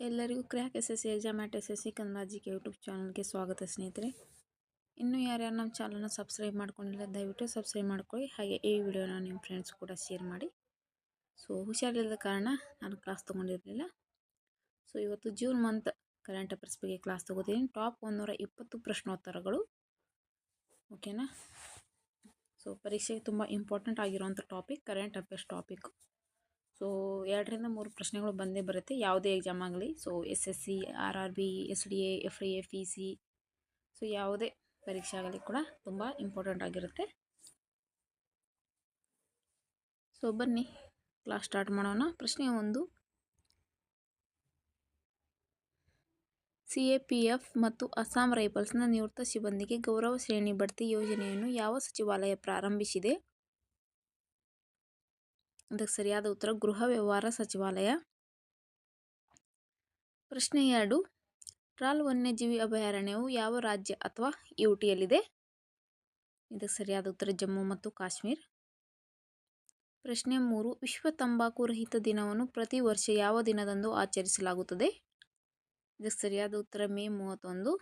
ಎಲ್ಲರಿಗೂ crack S S C exam at S S C Kannada G K YouTube ಚಾನಲ್ಗೆ ಸ್ವಾಗತ ಸ್ನೇಹಿತರೆ. ಇನ್ನೂ ಯಾರ್ಯಾರು ನಮ್ಮ ಚಾನಲ್ನ ಸಬ್ಸ್ಕ್ರೈಬ್ ಮಾಡ್ಕೊಂಡಿಲ್ಲ, ದಯವಿಟ್ಟು ಸಬ್ಸ್ಕ್ರೈಬ್ ಮಾಡ್ಕೊಳ್ಳಿ. ಹಾಗೆ ಈ ವಿಡಿಯೋನ ನಿಮ್ಮ ಫ್ರೆಂಡ್ಸ್ ಕೂಡ ಶೇರ್ ಮಾಡಿ. ಸೊ, ಹುಷಾರಿಲ್ಲದ ಕಾರಣ ನಾನು ಕ್ಲಾಸ್ ತೊಗೊಂಡಿರಲಿಲ್ಲ. ಸೊ, ಇವತ್ತು ಜೂನ್ ಮಂತ್ ಕರೆಂಟ್ ಅಫೇರ್ಸ್ ಬಗ್ಗೆ ಕ್ಲಾಸ್ ತೊಗೋತೀನಿ. ಟಾಪ್ ಒಂದೂರ ಇಪ್ಪತ್ತು ಪ್ರಶ್ನೋತ್ತರಗಳು. ಓಕೆನಾ? ಸೊ, ಪರೀಕ್ಷೆಗೆ ತುಂಬ ಇಂಪಾರ್ಟೆಂಟ್ ಆಗಿರುವಂಥ topic current affairs topic. So ಎರಡರಿಂದ ಮೂರು ಪ್ರಶ್ನೆಗಳು ಬಂದೇ ಬರುತ್ತೆ. ಯಾವುದೇ ಎಕ್ಸಾಮ್ ಆಗಲಿ. So S S C R R B S D A F D A P C so ಯಾವುದೇ ಪರೀಕ್ಷೆ ಆಗಲಿ ಕೂಡ ತುಂಬ ಇಂಪಾರ್ಟೆಂಟ್ ಆಗಿರುತ್ತೆ. ಸೊ ಬನ್ನಿ. ಕ್ಲಾಸ್ ಸ್ಟಾರ್ಟ್ ಮಾಡೋಣ. ಪ್ರಶ್ನೆ ಒಂದು. ಸಿ ಎ ಪಿ ಎಫ್ ಮತ್ತು ಅಸ್ಸಾಂ ರೈಫಲ್ಸ್ನ ನಿವೃತ್ತ ಸಿಬ್ಬಂದಿಗೆ ಗೌರವ ಶ್ರೇಣಿ ಬಡ್ತಿ ಯೋಜನೆಯನ್ನು ಯಾವ ಸಚಿವಾಲಯ ಪ್ರಾರಂಭಿಸಿದೆ? ಅದಕ್ಕೆ ಸರಿಯಾದ ಉತ್ತರ ಗೃಹ ವ್ಯವಹಾರ ಸಚಿವಾಲಯ. ಪ್ರಶ್ನೆ ಎರಡು, ಟ್ರಾಲ್ ವನ್ಯಜೀವಿ ಅಭಯಾರಣ್ಯವು ಯಾವ ರಾಜ್ಯ ಅಥವಾ ಯು ಟಿಯಲ್ಲಿದೆ ಇದಕ್ಕೆ ಸರಿಯಾದ ಉತ್ತರ ಜಮ್ಮು ಮತ್ತು ಕಾಶ್ಮೀರ್. ಪ್ರಶ್ನೆ ಮೂರು, ವಿಶ್ವ ತಂಬಾಕು ರಹಿತ ದಿನವನ್ನು ಪ್ರತಿ ವರ್ಷ ಯಾವ ದಿನದಂದು ಆಚರಿಸಲಾಗುತ್ತದೆ? ಇದಕ್ಕೆ ಸರಿಯಾದ ಉತ್ತರ ಮೇ ಮೂವತ್ತೊಂದು.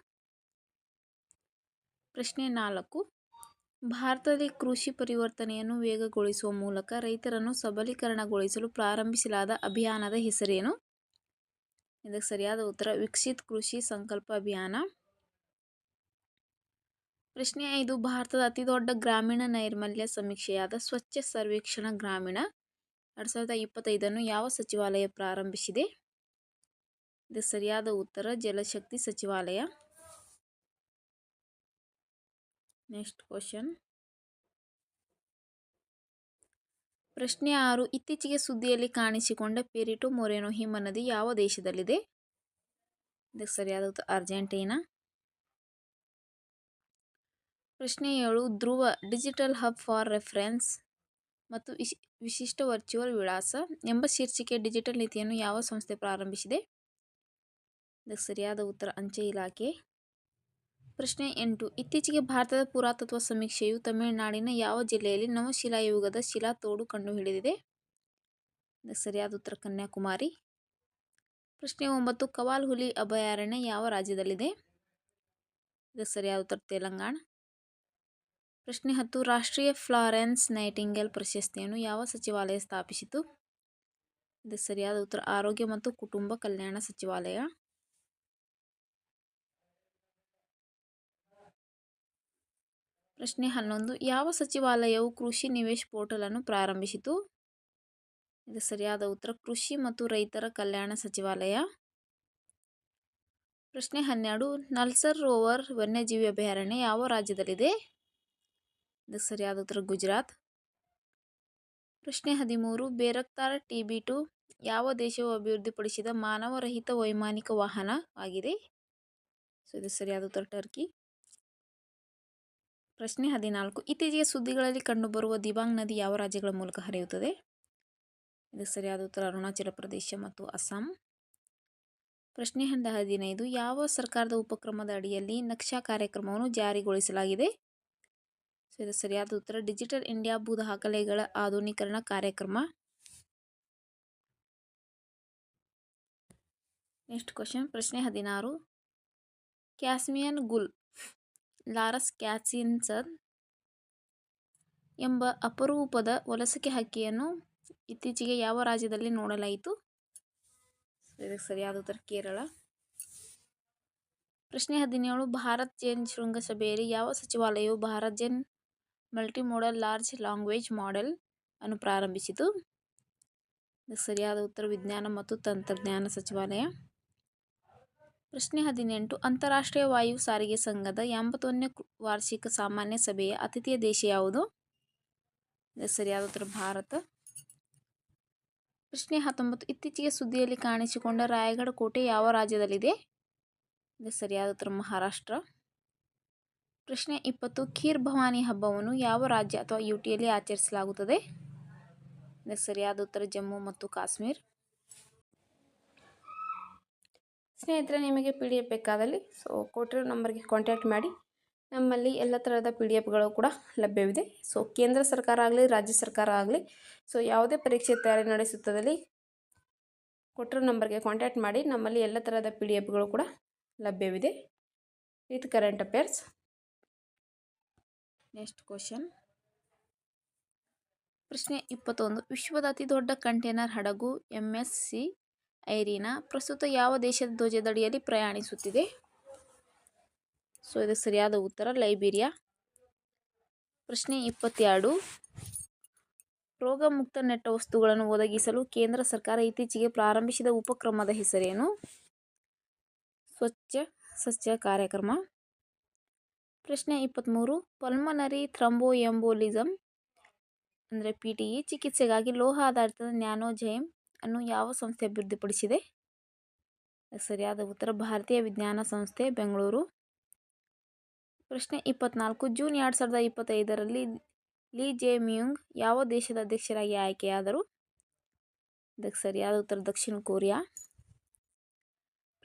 ಪ್ರಶ್ನೆ ನಾಲ್ಕು ಭಾರತದಲ್ಲಿ ಕೃಷಿ ಪರಿವರ್ತನೆಯನ್ನು ವೇಗಗೊಳಿಸುವ ಮೂಲಕ ರೈತರನ್ನು ಸಬಲೀಕರಣಗೊಳಿಸಲು ಪ್ರಾರಂಭಿಸಲಾದ ಅಭಿಯಾನದ ಹೆಸರೇನು? ಇದಕ್ಕೆ ಸರಿಯಾದ ಉತ್ತರ, ವಿಕಸಿತ್ ಕೃಷಿ ಸಂಕಲ್ಪ ಅಭಿಯಾನ. ಪ್ರಶ್ನೆ ಐದು, ಭಾರತದ ಅತಿದೊಡ್ಡ ಗ್ರಾಮೀಣ ನೈರ್ಮಲ್ಯ ಸಮೀಕ್ಷೆಯಾದ ಸ್ವಚ್ಛ ಸರ್ವೇಕ್ಷಣ ಗ್ರಾಮೀಣ ಎರಡು ಸಾವಿರದ ಇಪ್ಪತ್ತೈದನ್ನು ಯಾವ ಸಚಿವಾಲಯ ಪ್ರಾರಂಭಿಸಿದೆ? ಇದಕ್ಕೆ ಸರಿಯಾದ ಉತ್ತರ, ಜಲಶಕ್ತಿ ಸಚಿವಾಲಯ. ನೆಕ್ಸ್ಟ್ ಕ್ವಶನ್ ಪ್ರಶ್ನೆ ಆರು. ಇತ್ತೀಚೆಗೆ ಸುದ್ದಿಯಲ್ಲಿ ಕಾಣಿಸಿಕೊಂಡ ಪೆರಿಟು ಮೊರೆನೋ ಹಿಮ ನದಿ ಯಾವ ದೇಶದಲ್ಲಿದೆ? ಇದಕ್ಕೆ ಸರಿಯಾದ ಉತ್ತರ ಅರ್ಜೆಂಟೀನಾ. ಪ್ರಶ್ನೆ ಏಳು. Dhruva digital hub for reference ಮತ್ತು ವಿಶ್, ವಿಶಿಷ್ಟ ವರ್ಚುವಲ್ ವಿಳಾಸ ಎಂಬ ಶೀರ್ಷಿಕೆ ಡಿಜಿಟಲ್ ನೀತಿಯನ್ನು ಯಾವ ಸಂಸ್ಥೆ ಪ್ರಾರಂಭಿಸಿದೆ? ಇದಕ್ಕೆ ಸರಿಯಾದ ಉತ್ತರ ಅಂಚೆ ಇಲಾಖೆ. ಪ್ರಶ್ನೆ ಎಂಟು. ಇತ್ತೀಚೆಗೆ ಭಾರತದ ಪುರಾತತ್ವ ಸಮೀಕ್ಷೆಯು ತಮಿಳುನಾಡಿನ ಯಾವ ಜಿಲ್ಲೆಯಲ್ಲಿ ನವಶಿಲಾಯುಗದ ಶಿಲಾತೋಡು ಕಂಡುಹಿಡಿದಿದೆ ಸರಿಯಾದ ಉತ್ತರ ಕನ್ಯಾಕುಮಾರಿ. ಪ್ರಶ್ನೆ ಒಂಬತ್ತು ಕವಾಲ್ ಹುಲಿ ಅಭಯಾರಣ್ಯ ಯಾವ ರಾಜ್ಯದಲ್ಲಿದೆ? ಇದಕ್ಕೆ ಸರಿಯಾದ ಉತ್ತರ ತೆಲಂಗಾಣ. ಪ್ರಶ್ನೆ ಹತ್ತು, ರಾಷ್ಟ್ರೀಯ ಫ್ಲಾರೆನ್ಸ್ ನೈಟಿಂಗೆಲ್ ಪ್ರಶಸ್ತಿಯನ್ನು ಯಾವ ಸಚಿವಾಲಯ ಸ್ಥಾಪಿಸಿತು? ಇದಕ್ಕೆ ಸರಿಯಾದ ಉತ್ತರ ಆರೋಗ್ಯ ಮತ್ತು ಕುಟುಂಬ ಕಲ್ಯಾಣ ಸಚಿವಾಲಯ. ಪ್ರಶ್ನೆ ಹನ್ನೊಂದು. ಯಾವ ಸಚಿವಾಲಯವು ಕೃಷಿ ನಿವೇಶ್ ಪೋರ್ಟಲನ್ನು ಪ್ರಾರಂಭಿಸಿತು? ಇದು ಸರಿಯಾದ ಉತ್ತರ. ಕೃಷಿ ಮತ್ತು ರೈತರ ಕಲ್ಯಾಣ ಸಚಿವಾಲಯ. ಪ್ರಶ್ನೆ ಹನ್ನೆರಡು. ನಲ್ಸರ್ ರೋವರ್ ವನ್ಯಜೀವಿ ಅಭಯಾರಣ್ಯ ಯಾವ ರಾಜ್ಯದಲ್ಲಿದೆ? ಇದು ಸರಿಯಾದ ಉತ್ತರ. ಗುಜರಾತ್. ಪ್ರಶ್ನೆ ಹದಿಮೂರು. ಬೇರಕ್ತಾರ್ ಟಿ ಬಿ ಟು ಯಾವ ದೇಶವು ಅಭಿವೃದ್ಧಿಪಡಿಸಿದ ಮಾನವರಹಿತ ವೈಮಾನಿಕ ವಾಹನ ಆಗಿದೆ? ಸೊ, ಇದು ಸರಿಯಾದ ಉತ್ತರ ಟರ್ಕಿ. ಪ್ರಶ್ನೆ ಹದಿನಾಲ್ಕು. ಇತ್ತೀಚೆಗೆ ಸುದ್ದಿಗಳಲ್ಲಿ ಕಂಡುಬರುವ ದಿಬಾಂಗ್ ನದಿ ಯಾವ ರಾಜ್ಯಗಳ ಮೂಲಕ ಹರಿಯುತ್ತದೆ? ಇದು ಸರಿಯಾದ ಉತ್ತರ ಅರುಣಾಚಲ ಪ್ರದೇಶ ಮತ್ತು ಅಸ್ಸಾಂ. ಪ್ರಶ್ನೆ ಹಂಡ ಹದಿನೈದು. ಯಾವ ಸರ್ಕಾರದ ಉಪಕ್ರಮದ ಅಡಿಯಲ್ಲಿ ನಕ್ಷಾ ಕಾರ್ಯಕ್ರಮವನ್ನು ಜಾರಿಗೊಳಿಸಲಾಗಿದೆ? ಇದು ಸರಿಯಾದ ಉತ್ತರ. ಡಿಜಿಟಲ್ ಇಂಡಿಯಾ ಭೂ ದಾಖಲೆಗಳ ಆಧುನೀಕರಣ ಕಾರ್ಯಕ್ರಮ. Next question. ಪ್ರಶ್ನೆ ಹದಿನಾರು. ಕ್ಯಾಸ್ಮಿಯನ್ ಗುಲ್ ಲಾರಸ್ ಕ್ಯಾಸಿನ್ಸನ್ ಎಂಬ ಅಪರೂಪದ ವಲಸಿಕೆ ಹಕ್ಕಿಯನ್ನು ಇತ್ತೀಚೆಗೆ ಯಾವ ರಾಜ್ಯದಲ್ಲಿ ನೋಡಲಾಯಿತು? ಇದಕ್ಕೆ ಸರಿಯಾದ ಉತ್ತರ ಕೇರಳ. ಪ್ರಶ್ನೆ ಹದಿನೇಳು, ಭಾರತ್ ಜೈನ್ ಶೃಂಗಸಭೆಯಲ್ಲಿ ಯಾವ ಸಚಿವಾಲಯವು Bharat Gen multimodal large language model ಅನ್ನು ಪ್ರಾರಂಭಿಸಿತು? ಸರಿಯಾದ ಉತ್ತರ, ವಿಜ್ಞಾನ ಮತ್ತು ತಂತ್ರಜ್ಞಾನ ಸಚಿವಾಲಯ. ಪ್ರಶ್ನೆ ಹದಿನೆಂಟು, ಅಂತಾರಾಷ್ಟ್ರೀಯ ವಾಯು ಸಾರಿಗೆ ಸಂಘದ ಎಂಬತ್ತೊಂದನೇ ವಾರ್ಷಿಕ ಸಾಮಾನ್ಯ ಸಭೆಯ ಅತಿಥಿಯ ದೇಶ ಯಾವುದು? ಸರಿಯಾದ ಉತ್ತರ ಭಾರತ. ಪ್ರಶ್ನೆ ಹತ್ತೊಂಬತ್ತು, ಇತ್ತೀಚೆಗೆ ಸುದ್ದಿಯಲ್ಲಿ ಕಾಣಿಸಿಕೊಂಡ ರಾಯಗಢ ಕೋಟೆ ಯಾವ ರಾಜ್ಯದಲ್ಲಿದೆ? ಸರಿಯಾದ ಉತ್ತರ ಮಹಾರಾಷ್ಟ್ರ. ಪ್ರಶ್ನೆ ಇಪ್ಪತ್ತು, ಖೀರ್ ಭವಾನಿ ಹಬ್ಬವನ್ನು ಯಾವ ರಾಜ್ಯ ಅಥವಾ ಯು ಟಿಯಲ್ಲಿ ಆಚರಿಸಲಾಗುತ್ತದೆ ಸರಿಯಾದ ಉತ್ತರ ಜಮ್ಮು ಮತ್ತು ಕಾಶ್ಮೀರ್. ಸ್ನೇಹಿತರೆ, ನಿಮಗೆ ಪಿ ಡಿ ಎಫ್ ಬೇಕಾದಲ್ಲಿ ಸೊ ಕೊಟ್ಟಿರೋ ನಂಬರ್ಗೆ ಕಾಂಟ್ಯಾಕ್ಟ್ ಮಾಡಿ. ನಮ್ಮಲ್ಲಿ ಎಲ್ಲ ಥರದ ಪಿ ಡಿ ಎಫ್ಗಳು ಕೂಡ ಲಭ್ಯವಿದೆ. ಸೊ ಕೇಂದ್ರ ಸರ್ಕಾರ ಆಗಲಿ, ರಾಜ್ಯ ಸರ್ಕಾರ ಆಗಲಿ ಸೊ ಯಾವುದೇ ಪರೀಕ್ಷೆ ತಯಾರಿ ನಡೆಸುತ್ತದಲ್ಲಿ ಕೊಟ್ಟಿರೋ ನಂಬರ್ಗೆ ಕಾಂಟ್ಯಾಕ್ಟ್ ಮಾಡಿ. ನಮ್ಮಲ್ಲಿ ಎಲ್ಲ ಥರದ ಪಿ ಡಿ ಎಫ್ಗಳು ಕೂಡ ಲಭ್ಯವಿದೆ. With current affairs next question ಪ್ರಶ್ನೆ ಇಪ್ಪತ್ತೊಂದು. ವಿಶ್ವದ ಅತಿ ದೊಡ್ಡ ಕಂಟೈನರ್ ಹಡಗು ಎಂ ಎಸ್ ಸಿ ಐರೀನಾ ಪ್ರಸ್ತುತ ಯಾವ ದೇಶದ ಧ್ವಜದಡಿಯಲ್ಲಿ ಪ್ರಯಾಣಿಸುತ್ತಿದೆ? ಸೊ ಇದು ಸರಿಯಾದ ಉತ್ತರ ಲೈಬೀರಿಯಾ. ಪ್ರಶ್ನೆ ಇಪ್ಪತ್ತೆರಡು ರೋಗಮುಕ್ತ ನೆಟ್ಟ ವಸ್ತುಗಳನ್ನು ಒದಗಿಸಲು ಕೇಂದ್ರ ಸರ್ಕಾರ ಇತ್ತೀಚೆಗೆ ಪ್ರಾರಂಭಿಸಿದ ಉಪಕ್ರಮದ ಹೆಸರೇನು? ಸ್ವಚ್ಛ, ಸಸ್ಯ ಕಾರ್ಯಕ್ರಮ. ಪ್ರಶ್ನೆ ಇಪ್ಪತ್ತ್ಮೂರು. ಪಲ್ಮನರಿ ಥ್ರಂಬೋಎಂಬೋಲಿಸಮ್ ಅಂದರೆ ಪಿ ಟಿ ಇ ಚಿಕಿತ್ಸೆಗಾಗಿ ಲೋಹ ಆಧಾರಿತ ನ್ಯಾನೋಜೈಮ್ ಅನ್ನು ಯಾವ ಸಂಸ್ಥೆ ಅಭಿವೃದ್ಧಿಪಡಿಸಿದೆ ಸರಿಯಾದ ಉತ್ತರ, ಭಾರತೀಯ ವಿಜ್ಞಾನ ಸಂಸ್ಥೆ, ಬೆಂಗಳೂರು. ಪ್ರಶ್ನೆ ಇಪ್ಪತ್ನಾಲ್ಕು, ಜೂನ್ ಎರಡು ಸಾವಿರದ ಇಪ್ಪತ್ತೈದರಲ್ಲಿ ಲೀ ಜೆ ಮ್ಯೂಂಗ್ ಯಾವ ದೇಶದ ಅಧ್ಯಕ್ಷರಾಗಿ ಆಯ್ಕೆಯಾದರು? ಇದಕ್ಕೆ ಸರಿಯಾದ ಉತ್ತರ, ದಕ್ಷಿಣ ಕೊರಿಯಾ.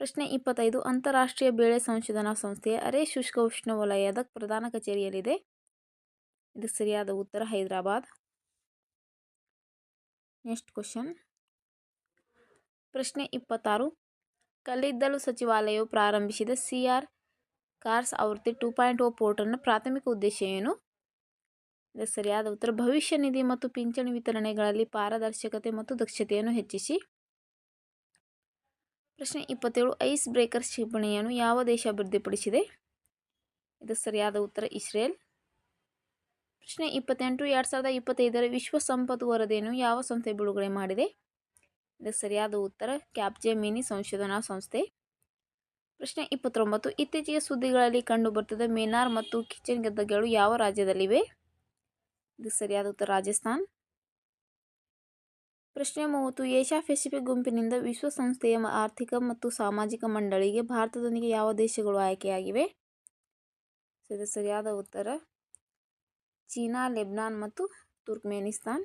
ಪ್ರಶ್ನೆ ಇಪ್ಪತ್ತೈದು, ಅಂತಾರಾಷ್ಟ್ರೀಯ ಬೇಳೆ ಸಂಶೋಧನಾ ಸಂಸ್ಥೆಯ ಅರೆ ಶುಷ್ಕ ಉಷ್ಣವಲಯದ ಪ್ರಧಾನ ಕಚೇರಿಯಲ್ಲಿದೆ. ಇದಕ್ಕೆ ಸರಿಯಾದ ಉತ್ತರ, ಹೈದರಾಬಾದ್. Next question. ಪ್ರಶ್ನೆ ಇಪ್ಪತ್ತಾರು. ಕಲ್ಲಿದ್ದಲು ಸಚಿವಾಲಯವು ಪ್ರಾರಂಭಿಸಿದ ಸಿ ಆರ್ ಕಾರ್ಸ್ ಆವೃತ್ತಿ ಟೂ ಪಾಯಿಂಟ್ ಓ ಪೋರ್ಟಲ್ನ ಪ್ರಾಥಮಿಕ ಉದ್ದೇಶ ಏನು? ಸರಿಯಾದ ಉತ್ತರ. ಭವಿಷ್ಯ ನಿಧಿ ಮತ್ತು ಪಿಂಚಣಿ ವಿತರಣೆಗಳಲ್ಲಿ ಪಾರದರ್ಶಕತೆ ಮತ್ತು ದಕ್ಷತೆಯನ್ನು ಹೆಚ್ಚಿಸಿ. ಪ್ರಶ್ನೆ ಇಪ್ಪತ್ತೇಳು. ಐಸ್ ಬ್ರೇಕರ್ ಕ್ಷಿಪಣಿಯನ್ನು ಯಾವ ದೇಶ ಅಭಿವೃದ್ಧಿಪಡಿಸಿದೆ? ಇದು ಸರಿಯಾದ ಉತ್ತರ. ಇಸ್ರೇಲ್. ಪ್ರಶ್ನೆ ಇಪ್ಪತ್ತೆಂಟು. ಎರಡು ಸಾವಿರದ ಇಪ್ಪತ್ತೈದರ ವಿಶ್ವ ಸಂಪತ್ತು ವರದಿಯನ್ನು ಯಾವ ಸಂಸ್ಥೆ ಬಿಡುಗಡೆ ಮಾಡಿದೆ? ಇದಕ್ಕೆ ಸರಿಯಾದ ಉತ್ತರ ಕ್ಯಾಪ್ಜೆ ಮಿನಿ ಸಂಶೋಧನಾ ಸಂಸ್ಥೆ. ಪ್ರಶ್ನೆ ಇಪ್ಪತ್ತೊಂಬತ್ತು, ಇತ್ತೀಚೆಗೆ ಸುದ್ದಿಗಳಲ್ಲಿ ಕಂಡುಬರ್ತದೆ ಮೇನಾರ್ ಮತ್ತು ಕಿಚನ್ ಗದ್ದೆಗಳು ಯಾವ ರಾಜ್ಯದಲ್ಲಿವೆ? ಇದಕ್ಕೆ ಸರಿಯಾದ ಉತ್ತರ ರಾಜಸ್ಥಾನ್. ಪ್ರಶ್ನೆ ಮೂವತ್ತು, ಏಷ್ಯಾ ಪೆಸಿಫಿಕ್ ಗುಂಪಿನಿಂದ ವಿಶ್ವಸಂಸ್ಥೆಯ ಆರ್ಥಿಕ ಮತ್ತು ಸಾಮಾಜಿಕ ಮಂಡಳಿಗೆ ಭಾರತದೊಂದಿಗೆ ಯಾವ ದೇಶಗಳು ಆಯ್ಕೆಯಾಗಿವೆ? ಸರಿಯಾದ ಉತ್ತರ, ಚೀನಾ, ಲೆಬ್ನಾನ್ ಮತ್ತು ತುರ್ಕ್ಮೇನಿಸ್ತಾನ್.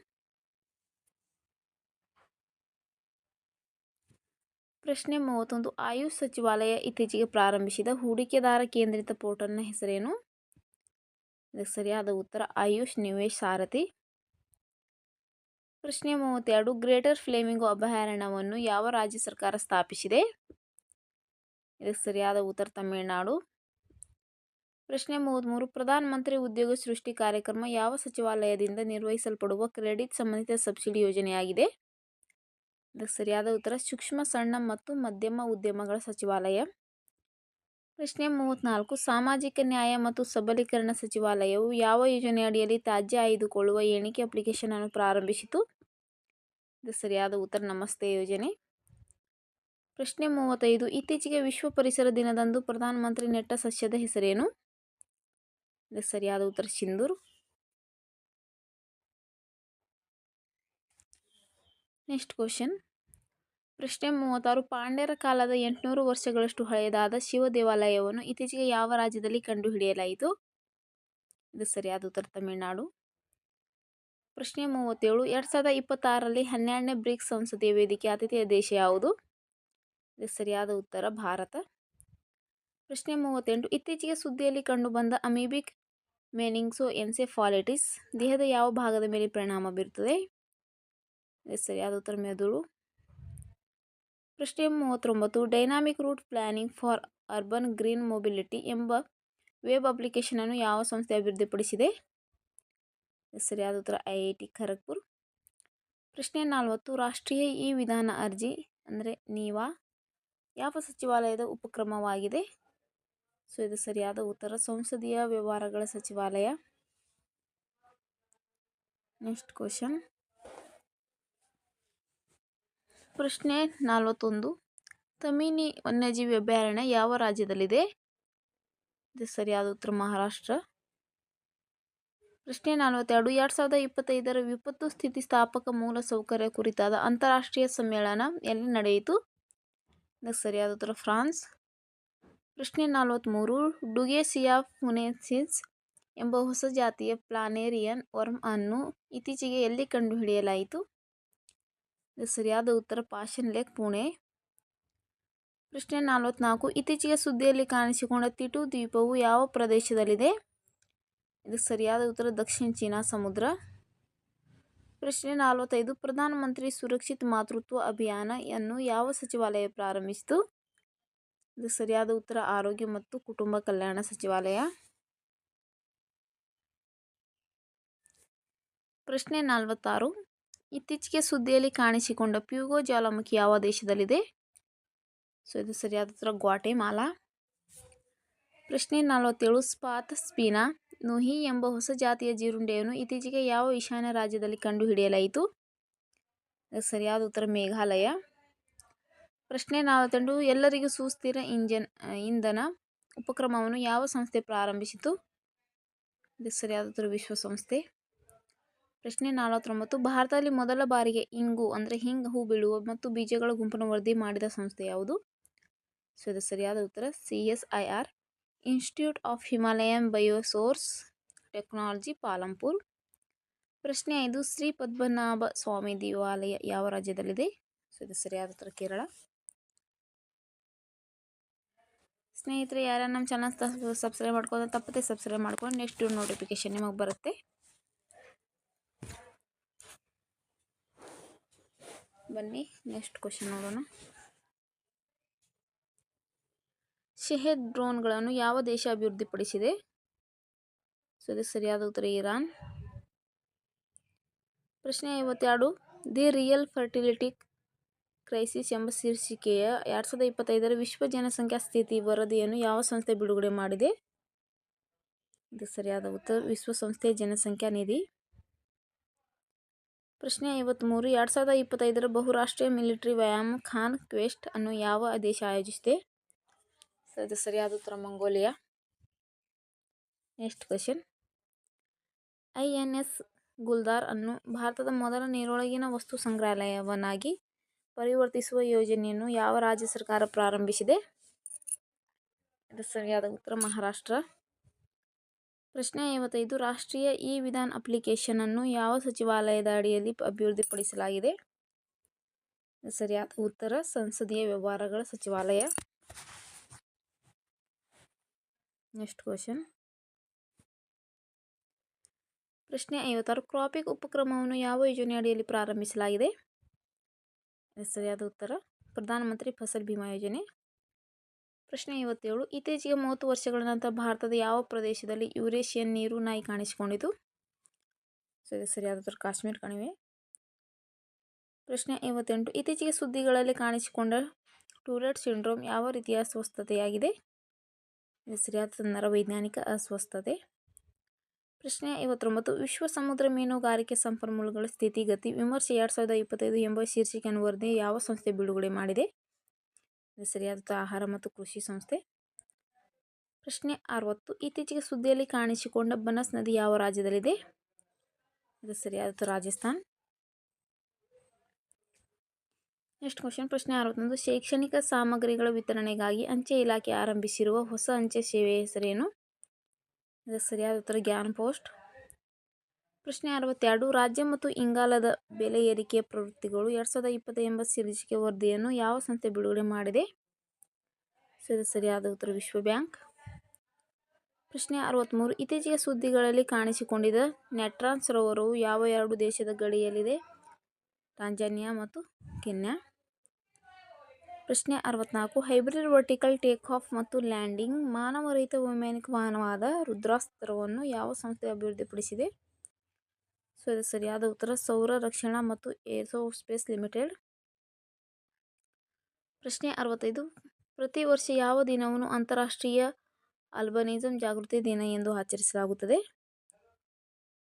ಪ್ರಶ್ನೆ ಮೂವತ್ತೊಂದು. ಆಯುಷ್ ಸಚಿವಾಲಯ ಇತ್ತೀಚೆಗೆ ಪ್ರಾರಂಭಿಸಿದ ಹೂಡಿಕೆದಾರ ಕೇಂದ್ರಿತ ಪೋರ್ಟಲ್ನ ಹೆಸರೇನು? ಇದಕ್ಕೆ ಸರಿಯಾದ ಉತ್ತರ ಆಯುಷ್ ನಿವೇಶ್ ಸಾರಥಿ. ಪ್ರಶ್ನೆ ಮೂವತ್ತೆರಡು. ಗ್ರೇಟರ್ ಫ್ಲೇಮಿಂಗ್ ಅಭಯಾರಣ್ಯವನ್ನು ಯಾವ ರಾಜ್ಯ ಸರ್ಕಾರ ಸ್ಥಾಪಿಸಿದೆ? ಇದಕ್ಕೆ ಸರಿಯಾದ ಉತ್ತರ ತಮಿಳುನಾಡು. ಪ್ರಶ್ನೆ ಮೂವತ್ತ್ಮೂರು. ಪ್ರಧಾನಮಂತ್ರಿ ಉದ್ಯೋಗ ಸೃಷ್ಟಿ ಕಾರ್ಯಕ್ರಮ ಯಾವ ಸಚಿವಾಲಯದಿಂದ ನಿರ್ವಹಿಸಲ್ಪಡುವ ಕ್ರೆಡಿಟ್ ಸಂಬಂಧಿತ ಸಬ್ಸಿಡಿ ಯೋಜನೆಯಾಗಿದೆ? ಇದಕ್ಕೆ ಸರಿಯಾದ ಉತ್ತರ ಸೂಕ್ಷ್ಮ, ಸಣ್ಣ ಮತ್ತು ಮಧ್ಯಮ ಉದ್ಯಮಗಳ ಸಚಿವಾಲಯ. ಪ್ರಶ್ನೆ ಮೂವತ್ತ್ನಾಲ್ಕು ಸಾಮಾಜಿಕ ನ್ಯಾಯ ಮತ್ತು ಸಬಲೀಕರಣ ಸಚಿವಾಲಯವು ಯಾವ ಯೋಜನೆಯಡಿಯಲ್ಲಿ ತ್ಯಾಜ್ಯ ಆಯ್ದುಕೊಳ್ಳುವ ಎಣಿಕೆ ಅಪ್ಲಿಕೇಶನನ್ನು ಪ್ರಾರಂಭಿಸಿತು? ಇದಕ್ಕೆ ಸರಿಯಾದ ಉತ್ತರ ನಮಸ್ತೆ ಯೋಜನೆ. ಪ್ರಶ್ನೆ ಮೂವತ್ತೈದು, ಇತ್ತೀಚೆಗೆ ವಿಶ್ವ ಪರಿಸರ ದಿನದಂದು ಪ್ರಧಾನಮಂತ್ರಿ ನೆಟ್ಟ ಸಸ್ಯದ ಹೆಸರೇನು? ಇದಕ್ಕೆ ಸರಿಯಾದ ಉತ್ತರ ಸಿಂಧೂರು. Next question. ಪ್ರಶ್ನೆ ಮೂವತ್ತಾರು. ಪಾಂಡ್ಯರ ಕಾಲದ ಎಂಟುನೂರು ವರ್ಷಗಳಷ್ಟು ಹಳೆಯದಾದ ಶಿವ ದೇವಾಲಯವನ್ನು ಇತ್ತೀಚೆಗೆ ಯಾವ ರಾಜ್ಯದಲ್ಲಿ ಕಂಡುಹಿಡಿಯಲಾಯಿತು? ಇದು ಸರಿಯಾದ ಉತ್ತರ ತಮಿಳುನಾಡು. ಪ್ರಶ್ನೆ ಮೂವತ್ತೇಳು. ಎರಡು ಸಾವಿರದ ಇಪ್ಪತ್ತಾರರಲ್ಲಿ ಹನ್ನೆರಡನೇ ಬ್ರಿಕ್ಸ್ ಸಂಸದೀಯ ವೇದಿಕೆ ಆತಿಥೇಯ ದೇಶ ಯಾವುದು? ಇದು ಸರಿಯಾದ ಉತ್ತರ, ಭಾರತ. ಪ್ರಶ್ನೆ ಮೂವತ್ತೆಂಟು. ಇತ್ತೀಚೆಗೆ ಸುದ್ದಿಯಲ್ಲಿ ಕಂಡುಬಂದ ಅಮೀಬಿಕ್ ಮೆನಿಂಗ್ಸೋ ಎನ್ಸೆಫಾಲಿಟಿಸ್ ದೇಹದ ಯಾವ ಭಾಗದ ಮೇಲೆ ಪರಿಣಾಮ ಬೀರುತ್ತದೆ? ಸರಿಯಾದ ಉತ್ತರ, ಮೆದುಳು. ಪ್ರಶ್ನೆ ಮೂವತ್ತೊಂಬತ್ತು, dynamic route planning for urban green mobility ಎಂಬ ವೆಬ್ ಅಪ್ಲಿಕೇಶನನ್ನು ಯಾವ ಸಂಸ್ಥೆ ಅಭಿವೃದ್ಧಿಪಡಿಸಿದೆ? ಸರಿಯಾದ ಉತ್ತರ, ಐ ಐ ಟಿ, ಖರಗ್ಪುರ್. ಪ್ರಶ್ನೆ ನಲವತ್ತು, ರಾಷ್ಟ್ರೀಯ ಇ ವಿಧಾನ ಅರ್ಜಿ ಅಂದರೆ ನೀವಾ? ಯಾವ ಸಚಿವಾಲಯದ ಉಪಕ್ರಮವಾಗಿದೆ? ಸೊ, ಇದು ಸರಿಯಾದ ಉತ್ತರ, ಸಂಸದೀಯ ವ್ಯವಹಾರಗಳ ಸಚಿವಾಲಯ. ನೆಕ್ಸ್ಟ್ ಕ್ವಶನ್ ಪ್ರಶ್ನೆ ನಲವತ್ತೊಂದು. ತಮಿನಿ ವನ್ಯಜೀವಿ ಅಭಯಾರಣ್ಯ ಯಾವ ರಾಜ್ಯದಲ್ಲಿದೆ? ಇದು ಸರಿಯಾದ ಉತ್ತರ ಮಹಾರಾಷ್ಟ್ರ. ಪ್ರಶ್ನೆ ನಲವತ್ತೆರಡು. ಎರಡು ಸಾವಿರದ ಇಪ್ಪತ್ತೈದರ ವಿಪತ್ತು ಸ್ಥಿತಿಸ್ಥಾಪಕ ಮೂಲ ಸೌಕರ್ಯ ಕುರಿತಾದ ಅಂತಾರಾಷ್ಟ್ರೀಯ ಸಮ್ಮೇಳನ ಎಲ್ಲಿ ನಡೆಯಿತು? ಇದಕ್ಕೆ ಸರಿಯಾದ ಉತ್ತರ ಫ್ರಾನ್ಸ್. ಪ್ರಶ್ನೆ ನಲವತ್ತ್ಮೂರು ಡುಗೇಸಿಯಾ ಫುನೆನ್ಸಿಸ್ ಎಂಬ ಹೊಸ ಜಾತಿಯ ಪ್ಲಾನೇರಿಯನ್ ವರ್ಮ್ ಅನ್ನು ಇತ್ತೀಚೆಗೆ ಎಲ್ಲಿ ಕಂಡುಹಿಡಿಯಲಾಯಿತು? ಸರಿಯಾದ ಉತ್ತರ ಪಾಷನ್ ಲೇಕ್ ಪುಣೆ. ಪ್ರಶ್ನೆ ನಲವತ್ನಾಲ್ಕು, ಇತ್ತೀಚೆಗೆ ಸುದ್ದಿಯಲ್ಲಿ ಕಾಣಿಸಿಕೊಂಡ ತಿಟು ದ್ವೀಪವು ಯಾವ ಪ್ರದೇಶದಲ್ಲಿದೆ? ಇದು ಸರಿಯಾದ ಉತ್ತರ ದಕ್ಷಿಣ ಚೀನಾ ಸಮುದ್ರ. ಪ್ರಶ್ನೆ ನಲವತ್ತೈದು, ಪ್ರಧಾನಮಂತ್ರಿ ಸುರಕ್ಷಿತ ಮಾತೃತ್ವ ಅಭಿಯಾನ ಯನ್ನು ಯಾವ ಸಚಿವಾಲಯ ಪ್ರಾರಂಭಿಸಿತು? ಇದು ಸರಿಯಾದ ಉತ್ತರ ಆರೋಗ್ಯ ಮತ್ತು ಕುಟುಂಬ ಕಲ್ಯಾಣ ಸಚಿವಾಲಯ. ಪ್ರಶ್ನೆ ನಲವತ್ತಾರು ಇತ್ತೀಚೆಗೆ ಸುದ್ದಿಯಲ್ಲಿ ಕಾಣಿಸಿಕೊಂಡ ಪ್ಯೂಗೋ ಜ್ವಾಲಾಮುಖಿ ಯಾವ ದೇಶದಲ್ಲಿದೆ? ಸೊ, ಇದು ಸರಿಯಾದ ಉತ್ತರ ಗ್ವಾಟೆಮಾಲಾ. ಪ್ರಶ್ನೆ ನಲವತ್ತೇಳು, ಸ್ಪಾತ್ ಸ್ಪೀನಾ, ನುಹಿ ಎಂಬ ಹೊಸ ಜಾತಿಯ ಜೀರುಂಡೆಯನ್ನು ಇತ್ತೀಚೆಗೆ ಯಾವ ಈಶಾನ್ಯ ರಾಜ್ಯದಲ್ಲಿ ಕಂಡುಹಿಡಿಯಲಾಯಿತು? ಇದು ಸರಿಯಾದ ಉತ್ತರ ಮೇಘಾಲಯ. ಪ್ರಶ್ನೆ ನಲವತ್ತೆಂಟು, ಎಲ್ಲರಿಗೂ ಸುಸ್ಥಿರ ಇಂಜನ್, ಇಂಧನ ಉಪಕ್ರಮವನ್ನು ಯಾವ ಸಂಸ್ಥೆ ಪ್ರಾರಂಭಿಸಿತು? ಸರಿಯಾದ ಉತ್ತರ ವಿಶ್ವಸಂಸ್ಥೆ. ಪ್ರಶ್ನೆ ನಲವತ್ತೊಂಬತ್ತು ಭಾರತದಲ್ಲಿ ಮೊದಲ ಬಾರಿಗೆ ಇಂಗು ಅಂದರೆ ಹಿಂಗ್ ಹೂ ಬಿಡುವ ಮತ್ತು ಬೀಜಗಳ ಗುಂಪನ್ನು ವರದಿ ಮಾಡಿದ ಸಂಸ್ಥೆ ಯಾವುದು? ಸೊ ಇದು ಸರಿಯಾದ ಉತ್ತರ C S I R. Institute of Himalayan bioresource technology Palampur. ಪ್ರಶ್ನೆ ಐದು, ಶ್ರೀ ಪದ್ಮನಾಭ ಸ್ವಾಮಿ ದೇವಾಲಯ ಯಾವ ರಾಜ್ಯದಲ್ಲಿದೆ? ಸೊ ಇದು ಸರಿಯಾದ ಉತ್ತರ ಕೇರಳ. ಸ್ನೇಹಿತರೆ ಯಾರು ನಮ್ಮ ಚಾನಲ್ ಸಬ್ಸ್ಕ್ರೈಬ್ ಮಾಡ್ಕೊಂಡು ತಪ್ಪದೆ ಸಬ್ಸ್ಕ್ರೈಬ್ ಮಾಡ್ಕೊಂಡು ನೆಕ್ಸ್ಟ್ ನೋಟಿಫಿಕೇಶನ್ ನಿಮಗೆ ಬರುತ್ತೆ. ಬನ್ನಿ ನೆಕ್ಸ್ಟ್ ಕ್ವಶನ್ ನೋಡೋಣ. ಶೆಹೆದ್ ಡ್ರೋನ್ಗಳನ್ನು ಯಾವ ದೇಶ ಅಭಿವೃದ್ಧಿಪಡಿಸಿದೆ? ಸೊ, ಇದು ಸರಿಯಾದ ಉತ್ತರ ಇರಾನ್. ಪ್ರಶ್ನೆ ಐವತ್ತೆರಡು, ದಿ ರಿಯಲ್ ಫರ್ಟಿಲಿಟಿ ಕ್ರೈಸಿಸ್ ಎಂಬ ಶೀರ್ಷಿಕೆಯ ಎರಡು ಸಾವಿರದ ಇಪ್ಪತ್ತೈದರ ವಿಶ್ವ ಜನಸಂಖ್ಯಾ ಸ್ಥಿತಿ ವರದಿಯನ್ನು ಯಾವ ಸಂಸ್ಥೆ ಬಿಡುಗಡೆ ಮಾಡಿದೆ? ಇದು ಸರಿಯಾದ ಉತ್ತರ, ವಿಶ್ವಸಂಸ್ಥೆಯ ಜನಸಂಖ್ಯಾ ನಿಧಿ. ಪ್ರಶ್ನೆ ಐವತ್ತ್ಮೂರು ಎರಡು ಸಾವಿರದ ಇಪ್ಪತ್ತೈದರ ಬಹುರಾಷ್ಟ್ರೀಯ ಮಿಲಿಟರಿ ವ್ಯಾಯಾಮ ಖಾನ್ ಕ್ವೆಸ್ಟ್ ಅನ್ನು ಯಾವ ದೇಶ ಆಯೋಜಿಸಿದೆ? ಇದು ಸರಿಯಾದ ಉತ್ತರ Mongolia. Next question I N S Guldar ಅನ್ನು ಭಾರತದ ಮೊದಲ ನೀರೊಳಗಿನ ವಸ್ತು ಸಂಗ್ರಹಾಲಯವನ್ನಾಗಿ ಪರಿವರ್ತಿಸುವ ಯೋಜನೆಯನ್ನು ಯಾವ ರಾಜ್ಯ ಸರ್ಕಾರ ಪ್ರಾರಂಭಿಸಿದೆ? ಇದು ಸರಿಯಾದ ಉತ್ತರ ಮಹಾರಾಷ್ಟ್ರ. ಪ್ರಶ್ನೆ ಐವತ್ತೈದು, ರಾಷ್ಟ್ರೀಯ ಇ ವಿಧಾನ್ ಅಪ್ಲಿಕೇಶನ್ ಅನ್ನು ಯಾವ ಸಚಿವಾಲಯದ ಅಡಿಯಲ್ಲಿ ಅಭಿವೃದ್ಧಿಪಡಿಸಲಾಗಿದೆ? ಸರಿಯಾದ ಉತ್ತರ, ಸಂಸದೀಯ ವ್ಯವಹಾರಗಳ ಸಚಿವಾಲಯ. ನೆಕ್ಸ್ಟ್ ಕ್ವಶನ್ ಪ್ರಶ್ನೆ ಐವತ್ತಾರು, ಕ್ರಾಪಿಕ್ ಉಪಕ್ರಮವನ್ನು ಯಾವ ಯೋಜನೆ ಅಡಿಯಲ್ಲಿ ಪ್ರಾರಂಭಿಸಲಾಗಿದೆ? ಸರಿಯಾದ ಉತ್ತರ, ಪ್ರಧಾನಮಂತ್ರಿ ಫಸಲ್ ಬಿಮಾ ಯೋಜನೆ. ಪ್ರಶ್ನೆ ಐವತ್ತೇಳು, ಇತ್ತೀಚೆಗೆ ಮೂವತ್ತು ವರ್ಷಗಳ ನಂತರ ಭಾರತದ ಯಾವ ಪ್ರದೇಶದಲ್ಲಿ ಯುರೇಷಿಯನ್ ನೀರು ನಾಯಿ ಕಾಣಿಸಿಕೊಂಡಿತು? ಸೊ, ಇದು ಸರಿಯಾದ ಕಾಶ್ಮೀರ ಕಣಿವೆ. ಪ್ರಶ್ನೆ ಐವತ್ತೆಂಟು, ಇತ್ತೀಚೆಗೆ ಸುದ್ದಿಗಳಲ್ಲಿ ಕಾಣಿಸಿಕೊಂಡ ಟೂರೆಟ್ ಸಿಂಡ್ರೋಮ್ ಯಾವ ರೀತಿಯ ಅಸ್ವಸ್ಥತೆಯಾಗಿದೆ? ಇದು ಸರಿಯಾದ ನರವೈಜ್ಞಾನಿಕ ಅಸ್ವಸ್ಥತೆ. ಪ್ರಶ್ನೆ ಐವತ್ತೊಂಬತ್ತು, ವಿಶ್ವ ಸಮುದ್ರ ಮೀನುಗಾರಿಕೆ ಸಂಪನ್ಮೂಲಗಳ ಸ್ಥಿತಿಗತಿ, ವಿಮರ್ಶೆ ಎರಡು ಸಾವಿರದ ಇಪ್ಪತ್ತೈದು ಎಂಬ ಶೀರ್ಷಿಕೆಯನ್ನು ವರದಿ ಯಾವ ಸಂಸ್ಥೆ ಬಿಡುಗಡೆ ಮಾಡಿದೆ? ಸರಿಯಾದ ಆಹಾರ ಮತ್ತು ಕೃಷಿ ಸಂಸ್ಥೆ. ಪ್ರಶ್ನೆ ಅರವತ್ತು, ಇತ್ತೀಚೆಗೆ ಸುದ್ದಿಯಲ್ಲಿ ಕಾಣಿಸಿಕೊಂಡ ಬನಸ್ ನದಿ ಯಾವ ರಾಜ್ಯದಲ್ಲಿದೆ? ಇದು ಸರಿಯಾದ ರಾಜಸ್ಥಾನ್. ನೆಕ್ಸ್ಟ್ ಕ್ವಶನ್, ಪ್ರಶ್ನೆ ಅರವತ್ತೊಂದು, ಶೈಕ್ಷಣಿಕ ಸಾಮಗ್ರಿಗಳ ವಿತರಣೆಗಾಗಿ ಅಂಚೆ ಇಲಾಖೆ ಆರಂಭಿಸಿರುವ ಹೊಸ ಅಂಚೆ ಸೇವೆ ಹೆಸರೇನು? ಇದು ಸರಿಯಾದ ಉತ್ತರ ಜ್ಞಾನ ಪೋಸ್ಟ್. ಪ್ರಶ್ನೆ ಅರವತ್ತೆರಡು. ರಾಜ್ಯ ಮತ್ತು ಇಂಗಾಲದ ಬೆಲೆ ಏರಿಕೆಯ ಪ್ರವೃತ್ತಿಗಳು ಎರಡು ಸಾವಿರದ ಇಪ್ಪತ್ತ ಎಂಬ ಶೀರ್ಷಿಕೆ ವರದಿಯನ್ನು ಯಾವ ಸಂಸ್ಥೆ ಬಿಡುಗಡೆ ಮಾಡಿದೆ? ಸರಿಯಾದ ಉತ್ತರ ವಿಶ್ವ ಬ್ಯಾಂಕ್. ಪ್ರಶ್ನೆ ಅರವತ್ತ್ಮೂರು ಇತ್ತೀಚೆಗೆ ಸುದ್ದಿಗಳಲ್ಲಿ ಕಾಣಿಸಿಕೊಂಡಿದ್ದ ನೆಟ್ರಾನ್ ಸರೋವರವು ಯಾವ ಎರಡು ದೇಶದ ಗಡಿಯಲ್ಲಿದೆ? ಟಾಂಜಾನಿಯಾ ಮತ್ತು ಕೆನ್ಯಾ. ಪ್ರಶ್ನೆ ಅರವತ್ನಾಲ್ಕು. ಹೈಬ್ರಿಡ್ ವರ್ಟಿಕಲ್ ಟೇಕ್ ಆಫ್ ಮತ್ತು ಲ್ಯಾಂಡಿಂಗ್ ಮಾನವರಹಿತ ವೈಮಾನಿಕ ವಾಹನವಾದ ರುದ್ರಾಸ್ತ್ರವನ್ನು ಯಾವ ಸಂಸ್ಥೆ ಅಭಿವೃದ್ಧಿಪಡಿಸಿದೆ? ಸೊ ಸರಿಯಾದ ಉತ್ತರ. ಸೌರ ರಕ್ಷಣಾ ಮತ್ತು ಏರೋಸ್ಪೇಸ್ ಲಿಮಿಟೆಡ್. ಪ್ರಶ್ನೆ ಅರವತ್ತೈದು. ಪ್ರತಿ ವರ್ಷ ಯಾವ ದಿನವನ್ನು ಅಂತಾರಾಷ್ಟ್ರೀಯ ಅಲ್ಬನಿಸಂ ಜಾಗೃತಿ ದಿನ ಎಂದು ಆಚರಿಸಲಾಗುತ್ತದೆ?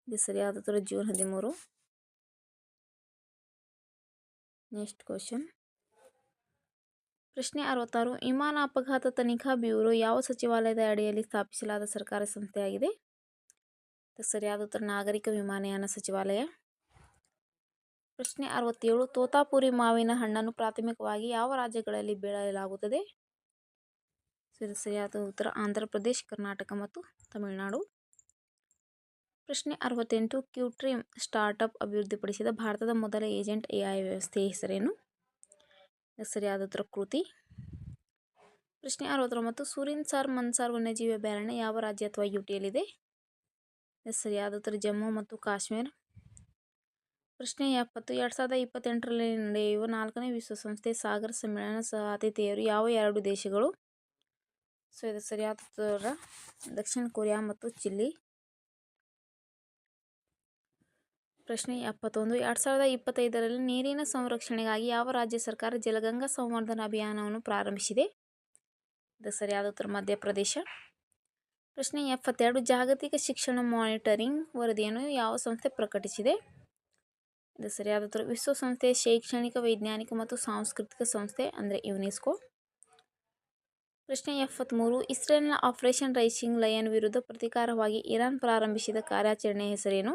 ಇದು ಸರಿಯಾದ ಉತ್ತರ, ಜೂನ್ ಹದಿಮೂರು. Next question. ಪ್ರಶ್ನೆ ಅರವತ್ತಾರು. ವಿಮಾನ ಅಪಘಾತ ತನಿಖಾ ಬ್ಯೂರೋ ಯಾವ ಸಚಿವಾಲಯದ ಅಡಿಯಲ್ಲಿ ಸ್ಥಾಪಿಸಲಾದ ಸರ್ಕಾರಿ ಸಂಸ್ಥೆಯಾಗಿದೆ? ಸರಿಯಾದ ಉತ್ತರ ನಾಗರಿಕ ವಿಮಾನಯಾನ ಸಚಿವಾಲಯ. ಪ್ರಶ್ನೆ ಅರವತ್ತೇಳು, ತೋತಾಪುರಿ ಮಾವಿನ ಹಣ್ಣನ್ನು ಪ್ರಾಥಮಿಕವಾಗಿ ಯಾವ ರಾಜ್ಯಗಳಲ್ಲಿ ಬೆಳೆಯಲಾಗುತ್ತದೆ? ಸೊ ಇದು ಸರಿಯಾದ ಉತ್ತರ ಆಂಧ್ರ ಪ್ರದೇಶ್, ಕರ್ನಾಟಕ ಮತ್ತು ತಮಿಳುನಾಡು. ಪ್ರಶ್ನೆ ಅರವತ್ತೆಂಟು, ಕ್ಯೂಟ್ರಿಮ್ ಸ್ಟಾರ್ಟಪ್ ಅಭಿವೃದ್ಧಿಪಡಿಸಿದ ಭಾರತದ ಮೊದಲ ಏಜೆಂಟ್ ಎಐ ವ್ಯವಸ್ಥೆಯ ಹೆಸರೇನು? ಸರಿಯಾದ ಉತ್ತರ ಕೃತಿ. ಪ್ರಶ್ನೆ ಅರವತ್ತೊಂಬತ್ತು ಸೂರಿನ್ಸಾರ್ ಮನ್ಸಾರ್ ವನ್ಯಜೀವಿ ಅಭಯಾರಣ್ಯ ಯಾವ ರಾಜ್ಯ ಅಥವಾ ಯು ಸರಿಯಾದ ಉತ್ತರ ಜಮ್ಮು ಮತ್ತು ಕಾಶ್ಮೀರ. ಪ್ರಶ್ನೆ ಎಪ್ಪತ್ತು, ಎರಡು ಸಾವಿರದ ಇಪ್ಪತ್ತೆಂಟರಲ್ಲಿ ನಡೆಯುವ ನಾಲ್ಕನೇ ವಿಶ್ವಸಂಸ್ಥೆ ಸಾಗರ ಸಮ್ಮೇಳನ ಸಹ ಆತಿಥೇಯರು ಯಾವ ಎರಡು ದೇಶಗಳು? ಸೊ, ಇದು ಸರಿಯಾದ ಉತ್ತರ ದಕ್ಷಿಣ ಕೊರಿಯಾ ಮತ್ತು ಚಿಲ್ಲಿ. ಪ್ರಶ್ನೆ ಎಪ್ಪತ್ತೊಂದು, ಎರಡು ಸಾವಿರದ ಇಪ್ಪತ್ತೈದರಲ್ಲಿ ನೀರಿನ ಸಂರಕ್ಷಣೆಗಾಗಿ ಯಾವ ರಾಜ್ಯ ಸರ್ಕಾರ ಜಲಗಂಗಾ ಸಂವರ್ಧನಾ ಅಭಿಯಾನವನ್ನು ಪ್ರಾರಂಭಿಸಿದೆ? ಇದು ಸರಿಯಾದ ಉತ್ತರ ಮಧ್ಯಪ್ರದೇಶ. ಪ್ರಶ್ನೆ ಎಪ್ಪತ್ತೆರಡು, ಜಾಗತಿಕ ಶಿಕ್ಷಣ ಮಾನಿಟರಿಂಗ್ ವರದಿಯನ್ನು ಯಾವ ಸಂಸ್ಥೆ ಪ್ರಕಟಿಸಿದೆ? ಇದು ಸರಿಯಾದ ಉತ್ತರ. ವಿಶ್ವಸಂಸ್ಥೆಯ ಶೈಕ್ಷಣಿಕ, ವೈಜ್ಞಾನಿಕ ಮತ್ತು ಸಾಂಸ್ಕೃತಿಕ ಸಂಸ್ಥೆ ಅಂದರೆ ಯುನೆಸ್ಕೋ. ಪ್ರಶ್ನೆ ಎಪ್ಪತ್ತ್ಮೂರು ಇಸ್ರೇಲ್ನ ಆಪರೇಷನ್ ರೈಸಿಂಗ್ ಲಯನ್ ವಿರುದ್ಧ ಪ್ರತೀಕಾರವಾಗಿ ಇರಾನ್ ಪ್ರಾರಂಭಿಸಿದ ಕಾರ್ಯಾಚರಣೆಯ ಹೆಸರೇನು?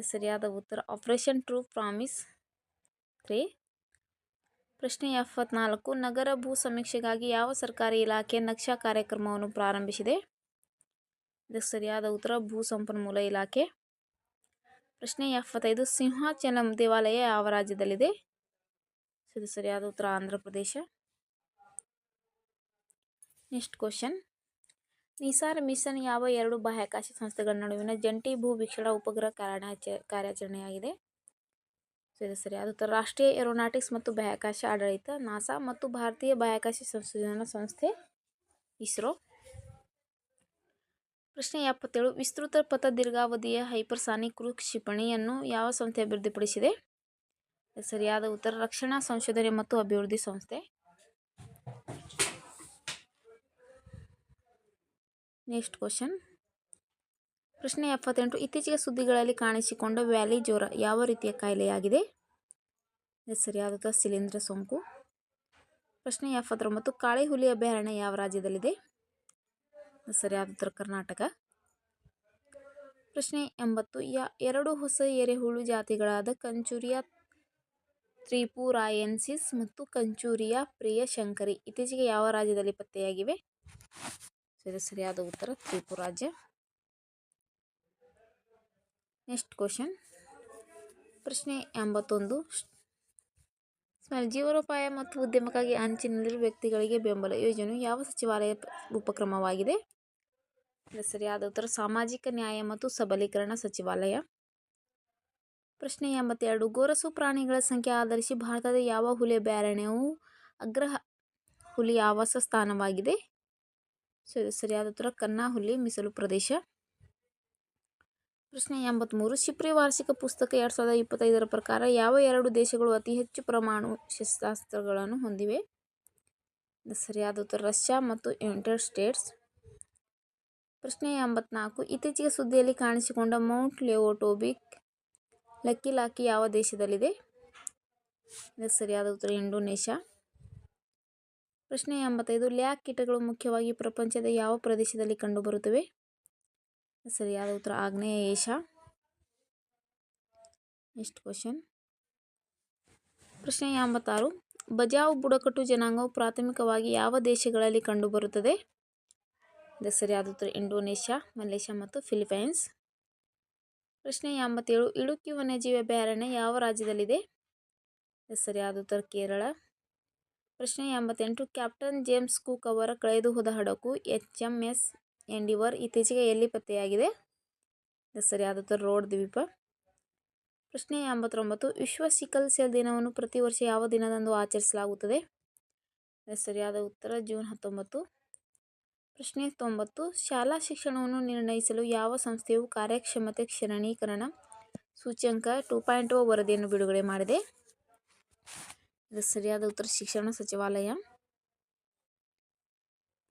ಸರಿಯಾದ ಉತ್ತರ. ಆಪರೇಷನ್ ಟ್ರೂ ಪ್ರಾಮಿಸ್ ತ್ರೀ ಪ್ರಶ್ನೆ ಎಪ್ಪತ್ನಾಲ್ಕು, ನಗರ ಭೂ ಸಮೀಕ್ಷೆಗಾಗಿ ಯಾವ ಸರ್ಕಾರಿ ಇಲಾಖೆ ನಕ್ಷಾ ಕಾರ್ಯಕ್ರಮವನ್ನು ಪ್ರಾರಂಭಿಸಿದೆ? ಇದಕ್ಕೆ ಸರಿಯಾದ ಉತ್ತರ, ಭೂ ಸಂಪನ್ಮೂಲ ಇಲಾಖೆ. ಪ್ರಶ್ನೆ ಎಪ್ಪತ್ತೈದು, ಸಿಂಹಾಚಲಂ ದೇವಾಲಯ ಯಾವ ರಾಜ್ಯದಲ್ಲಿದೆ? ಇದು ಸರಿಯಾದ ಉತ್ತರ, Andhra Pradesh. Next question. Nisar mission ಯಾವ ಎರಡು ಬಾಹ್ಯಾಕಾಶ ಸಂಸ್ಥೆಗಳ ನಡುವಿನ ಜಂಟಿ ಭೂ ವೀಕ್ಷಣಾ ಉಪಗ್ರಹ ಕಾರ್ಯಾಚ ಕಾರ್ಯಾಚರಣೆಯಾಗಿದೆ? ಸೊ ಇದು ಸರಿಯಾದ ಉತ್ತರ ರಾಷ್ಟ್ರೀಯ ಏರೋನಾಟಿಕ್ಸ್ ಮತ್ತು ಬಾಹ್ಯಾಕಾಶ ಆಡಳಿತ, ನಾಸಾ ಮತ್ತು ಭಾರತೀಯ ಬಾಹ್ಯಾಕಾಶ ಸಂಶೋಧನಾ ಸಂಸ್ಥೆ, ಇಸ್ರೋ. ಪ್ರಶ್ನೆ ಎಪ್ಪತ್ತೇಳು. ವಿಸ್ತೃತ ಪಥ ದೀರ್ಘಾವಧಿಯ ಹೈಪರ್ಸಾನಿಕ್ ಕ್ರೂ ಕ್ಷಿಪಣಿಯನ್ನು ಯಾವ ಸಂಸ್ಥೆ ಅಭಿವೃದ್ಧಿಪಡಿಸಿದೆ? ಸರಿಯಾದ ಉತ್ತರ, ರಕ್ಷಣಾ ಸಂಶೋಧನೆ ಮತ್ತು ಅಭಿವೃದ್ಧಿ ಸಂಸ್ಥೆ. Next question. ಪ್ರಶ್ನೆ ಎಪ್ಪತ್ತೆಂಟು, ಇತ್ತೀಚೆಗೆ ಸುದ್ದಿಗಳಲ್ಲಿ ಕಾಣಿಸಿಕೊಂಡ ವ್ಯಾಲಿ ಜ್ವರ ಯಾವ ರೀತಿಯ ಕಾಯಿಲೆಯಾಗಿದೆ? ಸರಿಯಾದ ಶಿಲೀಂಧ್ರ ಸೋಂಕು. ಪ್ರಶ್ನೆ ಎಪ್ಪತ್ತೊಂಬತ್ತು ಕಾಳಿ ಹುಲಿ ಅಭಯಾರಣ್ಯ ಯಾವ ರಾಜ್ಯದಲ್ಲಿದೆ? ಸರಿಯಾದ ಕರ್ನಾಟಕ. ಪ್ರಶ್ನೆ ಎಂಬತ್ತು, ಯಾ, ಎರಡು ಹೊಸ ಎರೆಹುಳು ಜಾತಿಗಳಾದ ಕಂಚೂರಿಯ ತ್ರಿಪುರಾಯನ್ಸಿಸ್ ಮತ್ತು ಕಂಚೂರಿಯಾ ಪ್ರಿಯಶಂಕರಿ, ಇತ್ತೀಚೆಗೆ ಯಾವ ರಾಜ್ಯದಲ್ಲಿ ಪತ್ತೆಯಾಗಿವೆ? ಇದು ಸರಿಯಾದ ಉತ್ತರ, ತ್ರಿಪುರ ರಾಜ್ಯ. ನೆಕ್ಸ್ಟ್ ಕ್ವಶನ್ ಪ್ರಶ್ನೆ ಎಂಬತ್ತೊಂದು. ಜೀವನೋಪಾಯ ಮತ್ತು ಉದ್ಯಮಕ್ಕಾಗಿ ಅಂಚಿನಲ್ಲಿರುವ ವ್ಯಕ್ತಿಗಳಿಗೆ ಬೆಂಬಲ ಯೋಜನೆ ಯಾವ ಸಚಿವಾಲಯ ಉಪಕ್ರಮವಾಗಿದೆ? ಸರಿಯಾದ ಉತ್ತರ, ಸಾಮಾಜಿಕ ನ್ಯಾಯ ಮತ್ತು ಸಬಲೀಕರಣ ಸಚಿವಾಲಯ. ಪ್ರಶ್ನೆ ಎಂಬತ್ತೆರಡು. ಗೋರಸು ಪ್ರಾಣಿಗಳ ಸಂಖ್ಯೆ ಆಧರಿಸಿ ಭಾರತದ ಯಾವ ಹುಲಿ ಅಭಯಾರಣ್ಯವು ಅಗ್ರ ಹುಲಿ ಆವಾಸ ಸ್ಥಾನವಾಗಿದೆ? ಸೊ ಸರಿಯಾದ ಉತ್ತರ, ಕನ್ನಾ ಹುಲಿ, ಮೀಸಲು ಪ್ರದೇಶ. ಪ್ರಶ್ನೆ ಎಂಬತ್ತ್ಮೂರು ಶಿಪ್ರಿ ವಾರ್ಷಿಕ ಪುಸ್ತಕ ಎರಡು ಸಾವಿರದ ಇಪ್ಪತ್ತೈದರ ಪ್ರಕಾರ ಯಾವ ಎರಡು ದೇಶಗಳು ಅತಿ ಹೆಚ್ಚು ಪ್ರಮಾಣು ಶಸ್ತ್ರಾಸ್ತ್ರಗಳನ್ನು ಹೊಂದಿವೆ? ಸರಿಯಾದ ಉತ್ತರ. ರಷ್ಯಾ ಮತ್ತು ಯುನೈಟೆಡ್ ಸ್ಟೇಟ್ಸ್. ಪ್ರಶ್ನೆ ಎಂಬತ್ನಾಲ್ಕು. ಇತ್ತೀಚೆಗೆ ಸುದ್ದಿಯಲ್ಲಿ ಕಾಣಿಸಿಕೊಂಡ ಮೌಂಟ್ ಲೆವೋಟೋಬಿಕ್ ಲಕ್ಕಿ ಲಾಕಿ ಯಾವ ದೇಶದಲ್ಲಿದೆ? ಸರಿಯಾದ ಉತ್ತರ. ಇಂಡೋನೇಷ್ಯಾ. ಪ್ರಶ್ನೆ ಎಂಬತ್ತೈದು. ಲ್ಯಾಕ್ ಕೀಟಗಳು ಮುಖ್ಯವಾಗಿ ಪ್ರಪಂಚದ ಯಾವ ಪ್ರದೇಶದಲ್ಲಿ ಕಂಡುಬರುತ್ತವೆ? ಸರಿಯಾದ ಉತ್ತರ ಆಗ್ನೇಯ ಏಷ್ಯಾ ನೆಕ್ಸ್ಟ್ ಕ್ವಶನ್ ಪ್ರಶ್ನೆ ಎಂಬತ್ತಾರು. ಬಜಾವ್ ಬುಡಕಟ್ಟು ಜನಾಂಗವು ಪ್ರಾಥಮಿಕವಾಗಿ ಯಾವ ದೇಶಗಳಲ್ಲಿ ಕಂಡುಬರುತ್ತದೆ? ಇದು ಸರಿಯಾದ ಉತ್ತರ ಇಂಡೋನೇಷ್ಯಾ, ಮಲೇಷ್ಯಾ ಮತ್ತು ಫಿಲಿಪೈನ್ಸ್. ಪ್ರಶ್ನೆ ಎಂಬತ್ತೇಳು. ಇಡುಕಿ ವನ್ಯಜೀವಿ ಅಭಯಾರಣ್ಯ ಯಾವ ರಾಜ್ಯದಲ್ಲಿದೆ? ಸರಿಯಾದ ಉತ್ತರ ಕೇರಳ. ಪ್ರಶ್ನೆ ಎಂಬತ್ತೆಂಟು. ಕ್ಯಾಪ್ಟನ್ ಜೇಮ್ಸ್ ಕುಕ್ ಅವರ ಕಳೆದು ಹೋದ ಹಡಗು ಎಚ್ ಎಂ ಎಸ್ ಎಂಡಿವರ್ ಇತ್ತೀಚೆಗೆ ಎಲ್ಲಿ ಪತ್ತೆಯಾಗಿದೆ? ಸರಿಯಾದ ಉತ್ತರ ರೋಡ್ ದ್ವೀಪ. ಪ್ರಶ್ನೆ ಎಂಬತ್ತೊಂಬತ್ತು. ವಿಶ್ವ ಸಿಕಲ್ ಸೆಲ್ ದಿನವನ್ನು ಪ್ರತಿ ವರ್ಷ ಯಾವ ದಿನದಂದು ಆಚರಿಸಲಾಗುತ್ತದೆ? ಸರಿಯಾದ ಉತ್ತರ, ಜೂನ್ ಹತ್ತೊಂಬತ್ತು. ಪ್ರಶ್ನೆ ತೊಂಬತ್ತು. ಶಾಲಾ ಶಿಕ್ಷಣವನ್ನು ನಿರ್ಣಯಿಸಲು ಯಾವ ಸಂಸ್ಥೆಯು ಕಾರ್ಯಕ್ಷಮತೆ ಕ್ಷರಣೀಕರಣ ಸೂಚ್ಯಂಕ ಟೂ ಪಾಯಿಂಟ್ ಓ ವರದಿಯನ್ನು ಬಿಡುಗಡೆ ಮಾಡಿದೆ? ಸರಿಯಾದ ಉತ್ತರ, ಶಿಕ್ಷಣ ಸಚಿವಾಲಯ.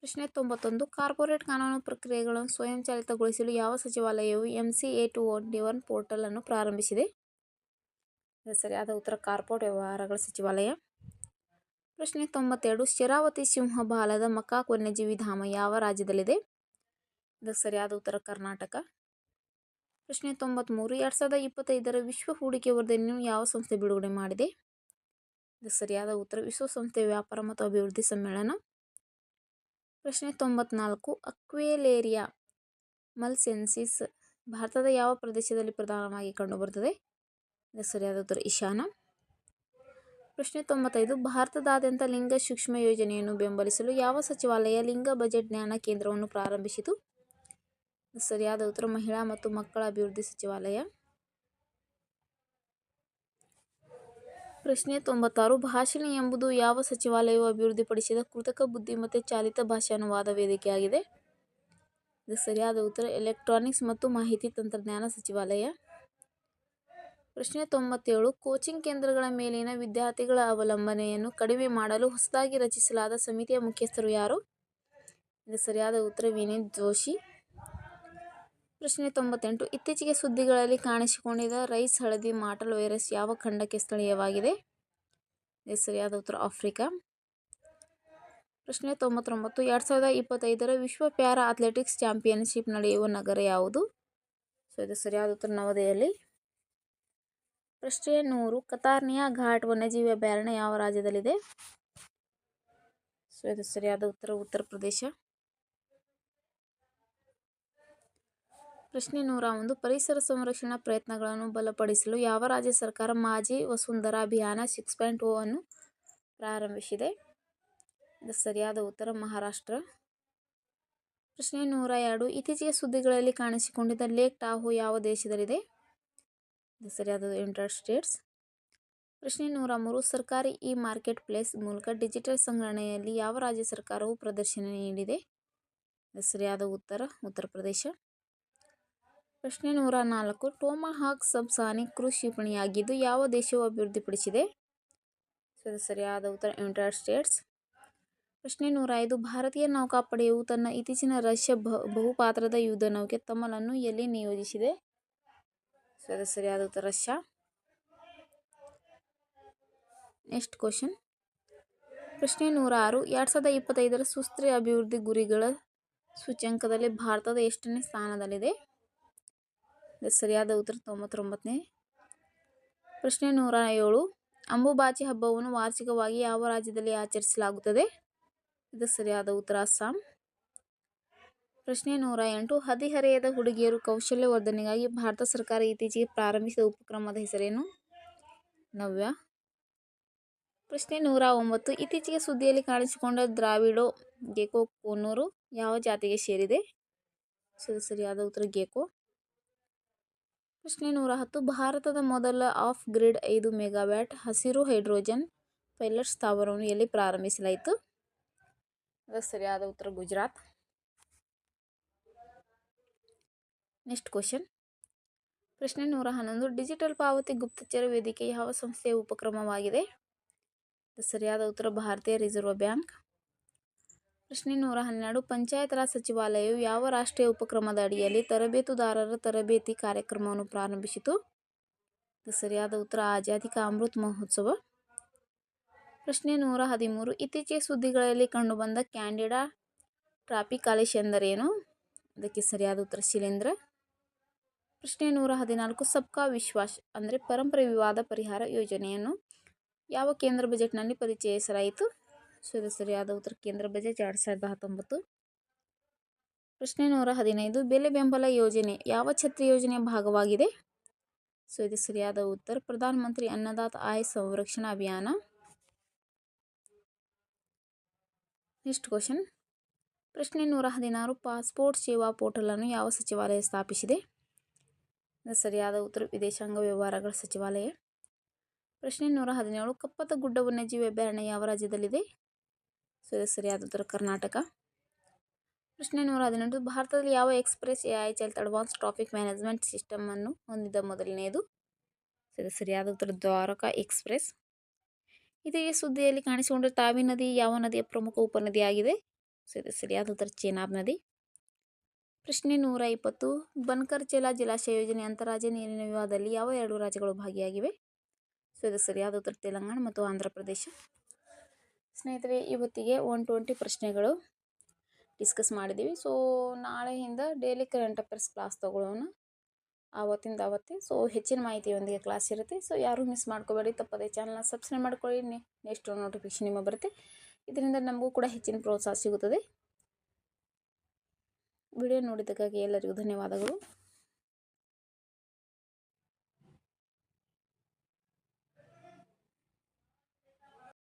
ಪ್ರಶ್ನೆ ತೊಂಬತ್ತೊಂದು. ಕಾರ್ಪೊರೇಟ್ ಕಾನೂನು ಪ್ರಕ್ರಿಯೆಗಳನ್ನು ಸ್ವಯಂಚಾಲಿತಗೊಳಿಸಲು ಯಾವ ಸಚಿವಾಲಯವು M C A two one portal ಅನ್ನು ಪ್ರಾರಂಭಿಸಿದೆ? ಸರಿಯಾದ ಉತ್ತರ ಕಾರ್ಪೊರೇಟ್ ವ್ಯವಹಾರಗಳ ಸಚಿವಾಲಯ. ಪ್ರಶ್ನೆ ತೊಂಬತ್ತೆರಡು. ಶರಾವತಿ ಸಿಂಹಬಾಲದ ಮಕಾಕ್ ವನ್ಯಜೀವಿ ಧಾಮ ಯಾವ ರಾಜ್ಯದಲ್ಲಿದೆ? ಇದಕ್ಕೆ ಸರಿಯಾದ ಉತ್ತರ ಕರ್ನಾಟಕ. ಪ್ರಶ್ನೆ ತೊಂಬತ್ತ್ಮೂರು ಎರಡು ಸಾವಿರದ ಇಪ್ಪತ್ತೈದರ ವಿಶ್ವ ಹೂಡಿಕೆ ವರದಿಯನ್ನು ಯಾವ ಸಂಸ್ಥೆ ಬಿಡುಗಡೆ ಮಾಡಿದೆ? ಇದಕ್ಕೆ ಸರಿಯಾದ ಉತ್ತರ ವಿಶ್ವಸಂಸ್ಥೆ ವ್ಯಾಪಾರ ಮತ್ತು ಅಭಿವೃದ್ಧಿ ಸಮ್ಮೇಳನ. ಪ್ರಶ್ನೆ ತೊಂಬತ್ನಾಲ್ಕು, ಅಕ್ವೇಲೇರಿಯಾ ಮಲ್ಸೆನ್ಸಿಸ್ ಭಾರತದ ಯಾವ ಪ್ರದೇಶದಲ್ಲಿ ಪ್ರಧಾನವಾಗಿ ಕಂಡುಬರುತ್ತದೆ? ಸರಿಯಾದ ಉತ್ತರ ಈಶಾನ ಪ್ರಶ್ನೆ ತೊಂಬತ್ತೈದು, ಭಾರತದಾದ್ಯಂತ ಲಿಂಗ ಸೂಕ್ಷ್ಮ ಯೋಜನೆಯನ್ನು ಬೆಂಬಲಿಸಲು ಯಾವ ಸಚಿವಾಲಯ ಲಿಂಗ ಬಜೆಟ್ ಜ್ಞಾನ ಕೇಂದ್ರವನ್ನು ಪ್ರಾರಂಭಿಸಿತು? ಸರಿಯಾದ ಉತ್ತರ ಮಹಿಳಾ ಮತ್ತು ಮಕ್ಕಳ ಅಭಿವೃದ್ಧಿ ಸಚಿವಾಲಯ. ಪ್ರಶ್ನೆ ತೊಂಬತ್ತಾರು. ಭಾಷಣಿ ಎಂಬುದು ಯಾವ ಸಚಿವಾಲಯವು ಅಭಿವೃದ್ಧಿಪಡಿಸಿದ ಕೃತಕ ಬುದ್ಧಿಮತ್ತೆ ಚಾಲಿತ ಭಾಷೆ ಅನುವಾದ ವೇದಿಕೆಯಾಗಿದೆ? ಇದು ಸರಿಯಾದ ಉತ್ತರ. ಎಲೆಕ್ಟ್ರಾನಿಕ್ಸ್ ಮತ್ತು ಮಾಹಿತಿ ತಂತ್ರಜ್ಞಾನ ಸಚಿವಾಲಯ. ಪ್ರಶ್ನೆ ತೊಂಬತ್ತೇಳು. ಕೋಚಿಂಗ್ ಕೇಂದ್ರಗಳ ಮೇಲಿನ ವಿದ್ಯಾರ್ಥಿಗಳ ಅವಲಂಬನೆಯನ್ನು ಕಡಿಮೆ ಮಾಡಲು ಹೊಸದಾಗಿ ರಚಿಸಲಾದ ಸಮಿತಿಯ ಮುಖ್ಯಸ್ಥರು ಯಾರು? ಇದು ಸರಿಯಾದ ಉತ್ತರ. ವಿನೀತ್ ಜೋಶಿ. ಪ್ರಶ್ನೆ ತೊಂಬತ್ತೆಂಟು. ಇತ್ತೀಚೆಗೆ ಸುದ್ದಿಗಳಲ್ಲಿ ಕಾಣಿಸಿಕೊಂಡಿದ್ದ ರೈಸ್ ಹಳದಿ ಮಾಟಲ್ ವೈರಸ್ ಯಾವ ಖಂಡಕ್ಕೆ ಸ್ಥಳೀಯವಾಗಿದೆ? ಸರಿಯಾದ ಉತ್ತರ? ಆಫ್ರಿಕಾ. ಪ್ರಶ್ನೆ ತೊಂಬತ್ತೊಂಬತ್ತು. ಎರಡು ಸಾವಿರದ ಇಪ್ಪತ್ತೈದರ ವಿಶ್ವ ಪ್ಯಾರಾ ಅಥ್ಲೆಟಿಕ್ಸ್ ಚಾಂಪಿಯನ್ಶಿಪ್ ನಡೆಯುವ ನಗರ ಯಾವುದು? ಸೊ, ಇದು ಸರಿಯಾದ ಉತ್ತರ? ನವದೆಹಲಿ. ಪ್ರಶ್ನೆ ನೂರು. ಕತಾರ್ನಿಯಾ ಘಾಟ್ ವನ್ಯಜೀವಿ ಅಭಯಾರಣ್ಯ ಯಾವ ರಾಜ್ಯದಲ್ಲಿದೆ? ಸೊ, ಇದು ಸರಿಯಾದ ಉತ್ತರ? ಉತ್ತರ ಪ್ರದೇಶ. ಪ್ರಶ್ನೆ ನೂರ ಒಂದು. ಪರಿಸರ ಸಂರಕ್ಷಣಾ ಪ್ರಯತ್ನಗಳನ್ನು ಬಲಪಡಿಸಲು ಯಾವ ರಾಜ್ಯ ಸರ್ಕಾರ ಮಾಜಿ ವಸುಂಧರಾ ಅಭಿಯಾನ ಸಿಕ್ಸ್ ಪಾಯಿಂಟ್ ಓ ಅನ್ನು ಪ್ರಾರಂಭಿಸಿದೆ? ಸರಿಯಾದ ಉತ್ತರ ಮಹಾರಾಷ್ಟ್ರ. ಪ್ರಶ್ನೆ ನೂರ ಎರಡು. ಇತ್ತೀಚೆಗೆ ಸುದ್ದಿಗಳಲ್ಲಿ ಕಾಣಿಸಿಕೊಂಡಿದ್ದ ಲೇಕ್ ಟಾಹೋ ಯಾವ ದೇಶದಲ್ಲಿದೆ? ಸರಿಯಾದ ಯುನೈಟೆಡ್ ಸ್ಟೇಟ್ಸ್ ಪ್ರಶ್ನೆ ನೂರ ಮೂರು. ಸರ್ಕಾರಿ ಇ ಮಾರ್ಕೆಟ್ ಪ್ಲೇಸ್ ಮೂಲಕ ಡಿಜಿಟಲ್ ಸಂಗ್ರಹಣೆಯಲ್ಲಿ ಯಾವ ರಾಜ್ಯ ಸರ್ಕಾರವು ಪ್ರದರ್ಶನ ನೀಡಿದೆ? ಸರಿಯಾದ ಉತ್ತರ. ಉತ್ತರ ಪ್ರದೇಶ. ಪ್ರಶ್ನೆ ನೂರ ನಾಲ್ಕು, ಟೋಮಾಹಾಕ್ ಸಬ್ಸಾನಿಕ್ ಕ್ರೂಸ್ ಕ್ಷಿಪಣಿಯಾಗಿದ್ದು ಯಾವ ದೇಶವು ಅಭಿವೃದ್ಧಿಪಡಿಸಿದೆ? ಸೊ ಸರಿಯಾದ ಉತ್ತರ ಯುನೈಟೆಡ್ ಸ್ಟೇಟ್ಸ್ ಪ್ರಶ್ನೆ ನೂರ ಐದು, ಭಾರತೀಯ ನೌಕಾಪಡೆಯು ತನ್ನ ಇತ್ತೀಚಿನ ರಷ್ಯಾ ಬಹುಪಾತ್ರದ ಯುದ್ಧ ನೌಕೆ ತಮ್ಮಲನ್ನು ಎಲ್ಲಿ ನಿಯೋಜಿಸಿದೆ? ಇದು ಸರಿಯಾದ ಉತ್ತರ ರಷ್ಯಾ. ನೆಕ್ಸ್ಟ್ ಕ್ವಶನ್ ಪ್ರಶ್ನೆ ನೂರ ಆರು, ಎರಡು ಸಾವಿರದ ಇಪ್ಪತ್ತೈದರ ಸುಸ್ಥಿರ ಅಭಿವೃದ್ಧಿ ಗುರಿಗಳ ಸೂಚ್ಯಂಕದಲ್ಲಿ ಭಾರತದ ಎಷ್ಟನೇ ಸ್ಥಾನದಲ್ಲಿದೆ? ಸರಿಯಾದ ಉತ್ತರ ತೊಂಬತ್ತೊಂಬತ್ತನೇ. ಪ್ರಶ್ನೆ ನೂರ ಏಳು. ಅಂಬುಬಾಚಿ ಹಬ್ಬವನ್ನು ವಾರ್ಷಿಕವಾಗಿ ಯಾವ ರಾಜ್ಯದಲ್ಲಿ ಆಚರಿಸಲಾಗುತ್ತದೆ? ಇದು ಸರಿಯಾದ ಉತ್ತರ ಅಸ್ಸಾಂ. ಪ್ರಶ್ನೆ ನೂರ ಎಂಟು. ಹದಿಹರೆಯದ ಹುಡುಗಿಯರು ಕೌಶಲ್ಯವರ್ಧನೆಗಾಗಿ ಭಾರತ ಸರ್ಕಾರ ಇತ್ತೀಚೆಗೆ ಪ್ರಾರಂಭಿಸಿದ ಉಪಕ್ರಮದ ಹೆಸರೇನು? ನವ್ಯ. ಪ್ರಶ್ನೆ ನೂರ ಒಂಬತ್ತು. ಇತ್ತೀಚೆಗೆ ಸುದ್ದಿಯಲ್ಲಿ ಕಾಣಿಸಿಕೊಂಡ ದ್ರಾವಿಡೋ ಗೆಕೋ ಕೋನೂರು ಯಾವ ಜಾತಿಗೆ ಸೇರಿದೆ? ಸರಿಯಾದ ಉತ್ತರ ಗೆಕೋ ಪ್ರಶ್ನೆ ನೂರ ಹತ್ತು ಭಾರತದ ಮೊದಲ ಆಫ್ ಗ್ರಿಡ್ ಐದು ಮೆಗಾವ್ಯಾಟ್ ಹಸಿರು ಹೈಡ್ರೋಜನ್ ಪೈಲಟ್ ಸ್ಥಾವರವನ್ನು ಎಲ್ಲಿ ಪ್ರಾರಂಭಿಸಲಾಯಿತು? ಸರಿಯಾದ ಉತ್ತರ ಗುಜರಾತ್. ನೆಕ್ಸ್ಟ್ ಕ್ವಶನ್ ಪ್ರಶ್ನೆ ನೂರ ಹನ್ನೊಂದು, ಡಿಜಿಟಲ್ ಪಾವತಿ ಗುಪ್ತಚರ ವೇದಿಕೆ ಯಾವ ಸಂಸ್ಥೆಯ ಉಪಕ್ರಮವಾಗಿದೆ? ಸರಿಯಾದ ಉತ್ತರ ಭಾರತೀಯ ರಿಸರ್ವ್ ಬ್ಯಾಂಕ್. ಪ್ರಶ್ನೆ ನೂರ ಹನ್ನೆರಡು. ಪಂಚಾಯತ್ ರಾಜ್ ಸಚಿವಾಲಯವು ಯಾವ ರಾಷ್ಟ್ರೀಯ ಉಪಕ್ರಮದ ಅಡಿಯಲ್ಲಿ ತರಬೇತುದಾರರ ತರಬೇತಿ ಕಾರ್ಯಕ್ರಮವನ್ನು ಪ್ರಾರಂಭಿಸಿತು? ಸರಿಯಾದ ಉತ್ತರ. ಆಜಾದಿ ಕಾ ಅಮೃತ್ ಮಹೋತ್ಸವ. ಪ್ರಶ್ನೆ ನೂರ ಹದಿಮೂರು. ಇತ್ತೀಚೆಗೆ ಸುದ್ದಿಗಳಲ್ಲಿ ಕಂಡುಬಂದ ಕ್ಯಾಂಡಿಡಾ ಟ್ರಾಪಿಕಾಲಿಸ್ ಎಂದರೇನು? ಅದಕ್ಕೆ ಸರಿಯಾದ ಉತ್ತರ ಶಿಲೇಂದ್ರ. ಪ್ರಶ್ನೆ ನೂರ ಹದಿನಾಲ್ಕು. ಸಬ್ಕಾ ವಿಶ್ವಾಸ್ ಅಂದರೆ ಪರಂಪರೆ ವಿವಾದ ಪರಿಹಾರ ಯೋಜನೆಯನ್ನು ಯಾವ ಕೇಂದ್ರ ಬಜೆಟ್ನಲ್ಲಿ ಪರಿಚಯಿಸಲಾಯಿತು? ಸೊ ಇದು ಸರಿಯಾದ ಉತ್ತರ ಕೇಂದ್ರ ಬಜೆಟ್ ಎರಡು ಸಾವಿರದ ಹತ್ತೊಂಬತ್ತು. ಪ್ರಶ್ನೆ ನೂರ ಹದಿನೈದು. ಬೆಲೆ ಬೆಂಬಲ ಯೋಜನೆ ಯಾವ ಛತ್ರಿ ಯೋಜನೆಯ ಭಾಗವಾಗಿದೆ? ಸೊ, ಇದು ಸರಿಯಾದ ಉತ್ತರ. ಪ್ರಧಾನಮಂತ್ರಿ ಅನ್ನದಾತ ಆಯ್ ಸಂರಕ್ಷಣಾ ಅಭಿಯಾನ. Next question. ಪ್ರಶ್ನೆ ನೂರ ಹದಿನಾರು. ಪಾಸ್ಪೋರ್ಟ್ ಸೇವಾ ಪೋರ್ಟಲನ್ನು ಯಾವ ಸಚಿವಾಲಯ ಸ್ಥಾಪಿಸಿದೆ? ಸರಿಯಾದ ಉತ್ತರ. ವಿದೇಶಾಂಗ ವ್ಯವಹಾರಗಳ ಸಚಿವಾಲಯ. ಪ್ರಶ್ನೆ ನೂರ ಹದಿನೇಳು. ಕಪ್ಪತ್ತ ಗುಡ್ಡ ವನ್ಯಜೀವಿ ಅಭಯಾರಣ್ಯ ಯಾವ ರಾಜ್ಯದಲ್ಲಿದೆ? ಸೊ ಇದು ಸರಿಯಾದ ಉತ್ತರ ಕರ್ನಾಟಕ. ಪ್ರಶ್ನೆ ನೂರ ಹದಿನೆಂಟು, ಭಾರತದಲ್ಲಿ ಯಾವ ಎಕ್ಸ್ಪ್ರೆಸ್ ಎ ಐ ಚಾಲಿತ ಅಡ್ವಾನ್ಸ್ ಟ್ರಾಫಿಕ್ ಮ್ಯಾನೇಜ್ಮೆಂಟ್ ಸಿಸ್ಟಮನ್ನು ಹೊಂದಿದ ಮೊದಲನೆಯದು? ಸರಿ ಸರಿಯಾದ ಉತ್ತರ ದ್ವಾರಕಾ ಎಕ್ಸ್ಪ್ರೆಸ್. ಇದೇ ಸುದ್ದಿಯಲ್ಲಿ ಕಾಣಿಸಿಕೊಂಡ ತಾವಿ ನದಿ, ಯಾವ ನದಿಯ ಪ್ರಮುಖ ಉಪನದಿಯಾಗಿದೆ? ಸರಿ ಸರಿ ಸರಿಯಾದ ಉತ್ತರ ಚೇನಾಬ್ ನದಿ. ಪ್ರಶ್ನೆ ನೂರ ಇಪ್ಪತ್ತು, ಬನ್ಕರ್ ಚೆಲಾ ಜಲಾಶಯ ಯೋಜನೆ ಅಂತರಾಜ್ಯ ನೀರಿನ ವಿವಾದದಲ್ಲಿ ಯಾವ ಎರಡು ರಾಜ್ಯಗಳು ಭಾಗಿಯಾಗಿವೆ? ಸೊ ಇದು ಸರಿಯಾದ ಉತ್ತರ ತೆಲಂಗಾಣ ಮತ್ತು ಆಂಧ್ರ ಪ್ರದೇಶ. ಸ್ನೇಹಿತರೆ, ಇವತ್ತಿಗೆ ಒನ್ ಟ್ವೆಂಟಿ ಪ್ರಶ್ನೆಗಳು ಡಿಸ್ಕಸ್ ಮಾಡಿದ್ದೀವಿ. ಸೊ ನಾಳೆಯಿಂದ ಡೈಲಿ ಕರೆಂಟ್ ಅಫೇರ್ಸ್ ಕ್ಲಾಸ್ ತೊಗೊಳ್ಳೋಣ. ಆವತ್ತಿಂದ ಆವತ್ತೇ ಸೊ ಹೆಚ್ಚಿನ ಮಾಹಿತಿಯೊಂದಿಗೆ ಕ್ಲಾಸ್ ಇರುತ್ತೆ. ಸೊ ಯಾರೂ ಮಿಸ್ ಮಾಡ್ಕೋಬೇಡಿ, ತಪ್ಪದೆ ಚಾನಲ್ನ ಸಬ್ಸ್ಕ್ರೈಬ್ ಮಾಡ್ಕೊಳ್ಳಿ. ನೆಕ್ಸ್ಟ್ ನೋಟಿಫಿಕೇಶನ್ ನಿಮಗೆ ಬರುತ್ತೆ. ಇದರಿಂದ ನಮಗೂ ಕೂಡ ಹೆಚ್ಚಿನ ಪ್ರೋತ್ಸಾಹ ಸಿಗುತ್ತದೆ. ವಿಡಿಯೋ ನೋಡಿದ್ದಕ್ಕಾಗಿ ಎಲ್ಲರಿಗೂ ಧನ್ಯವಾದಗಳು.